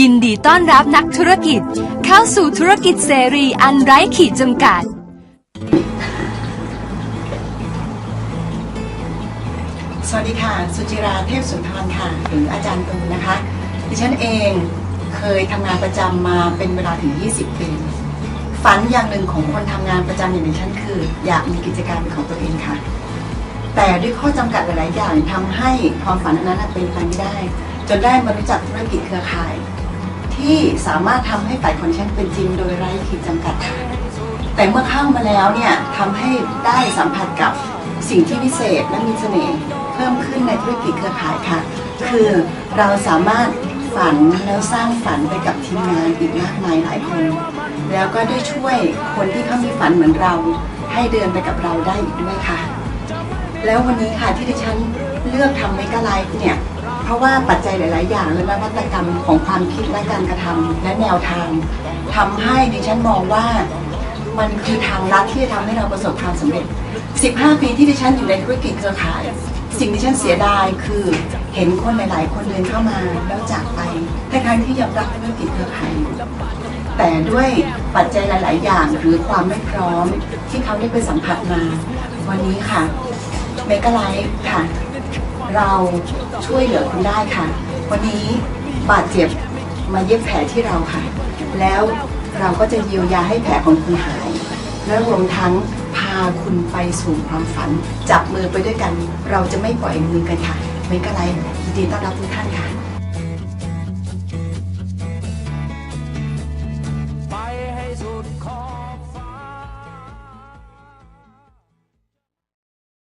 ยินดีต้อนรับนักธุรกิจ เข้าสู่ธุรกิจเสรีอันไร้ขีดจำกัด สวัสดีค่ะ สุจิราเทพสุนทรค่ะหรืออาจารย์ตูนนะคะ ดิฉันเองเคยทำงานประจำมาเป็นเวลาถึง 20 ปี ฝันอย่างหนึ่งของคนทำงานประจำอย่างดิฉันคือ อยากมีกิจการเป็นของตัวเองค่ะ แต่ด้วยข้อจำกัดหลายๆอย่างทำให้ความฝันอันนั้นเป็นไปไม่ได้ จนได้มารู้จักธุรกิจเครือข่าย ที่สามารถทำให้ฝ่ายของฉันเป็นจริงโดยไร้ขีดจำกัดค่ะแต่เมื่อเข้ามาแล้วเนี่ยทำให้ได้สัมผัสกับสิ่งที่พิเศษและมีเสน่ห์เพิ่มขึ้นในธุรกิจเครือข่ายค่ะ คือเราสามารถฝันแล้วสร้างฝันไปกับทีมงานอีกมากมายหลายคน แล้วก็ได้ช่วยคนที่เขามีฝันเหมือนเรา ให้เดินไปกับเราได้อีกด้วยค่ะ แล้ววันนี้ค่ะที่ดิฉันเลือกทำเมกะไลฟ์เนี่ย เพราะว่าปัจจัยหลาย ๆ อย่างและนวัตกรรมของความคิดและการกระทำและแนวทางทำให้ดิฉันมองว่ามันคือทางลัดที่จะทำให้เราประสบความสำเร็จ 15 ปีที่ดิฉันอยู่ในธุรกิจเครือข่าย สิ่งที่ฉันเสียดายคือเห็นคนหลาย ๆ คนเดินเข้ามาแล้วจากไปทั้งที่ยังรักธุรกิจเครือข่ายอยู่แต่ด้วยปัจจัยหลาย ๆ อย่างหรือความไม่พร้อมที่เขาได้ไปสัมผัสมา วันนี้ค่ะเมกะไลฟ์ค่ะ เราช่วยเหลือคุณได้ค่ะ วันนี้บาดเจ็บมาเย็บแผลที่เราค่ะ แล้วเราก็จะเยียวยาให้แผลของคุณหาย และรวมทั้งพาคุณไปสู่ความฝัน จับมือไปด้วยกัน เราจะไม่ปล่อยมือกันค่ะเมกะไลยินดีต้อนรับทุกท่านค่ะ